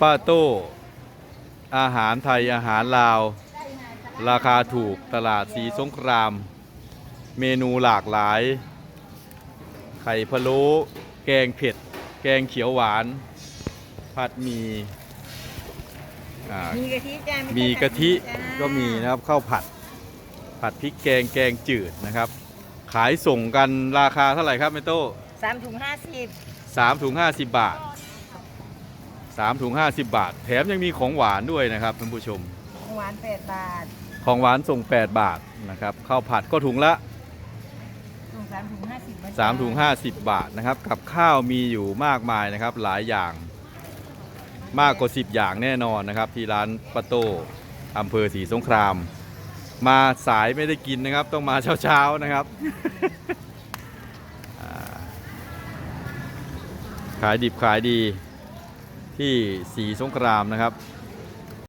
ป้าโต้ อาหารไทยอาหารลาว ราคาถูกตลาดสีสงคราม เมนูหลากหลาย ไข่พะโล้แกงเผ็ด แกงเขียวหวาน ผัดหมีอ่ามีกะทิจ้ามีมีกะทิก็มีนะครับข้าวผัด ผัดพริกแกงแกงจืดนะครับ ขายส่งกันราคาเท่าไหร่ครับเมโต้สามถุงห้าสิบสามถุงห้าสิบบาท สามถุงห้าสิบบาท แถมยังมีของหวานด้วยนะครับท่านผู้ชมหวานแปดบาทของหวานส่ง 8 บาทนะครับข้าวผัดก็ถุงละ ถุงสามถุงห้าสิบ3ถุง50 บาทนะครับ กับข้าวมีอยู่มากมายนะครับ หลายอย่างมากกว่า 10 อย่างแน่นอนนะครับ ที่ร้านปะโต้อำเภอศรีสงคราม มาสายไม่ได้กินนะครับ ต้องมาเช้าๆนะครับ อ่าขายดิบขายดี ที่สีสงครามนะครับ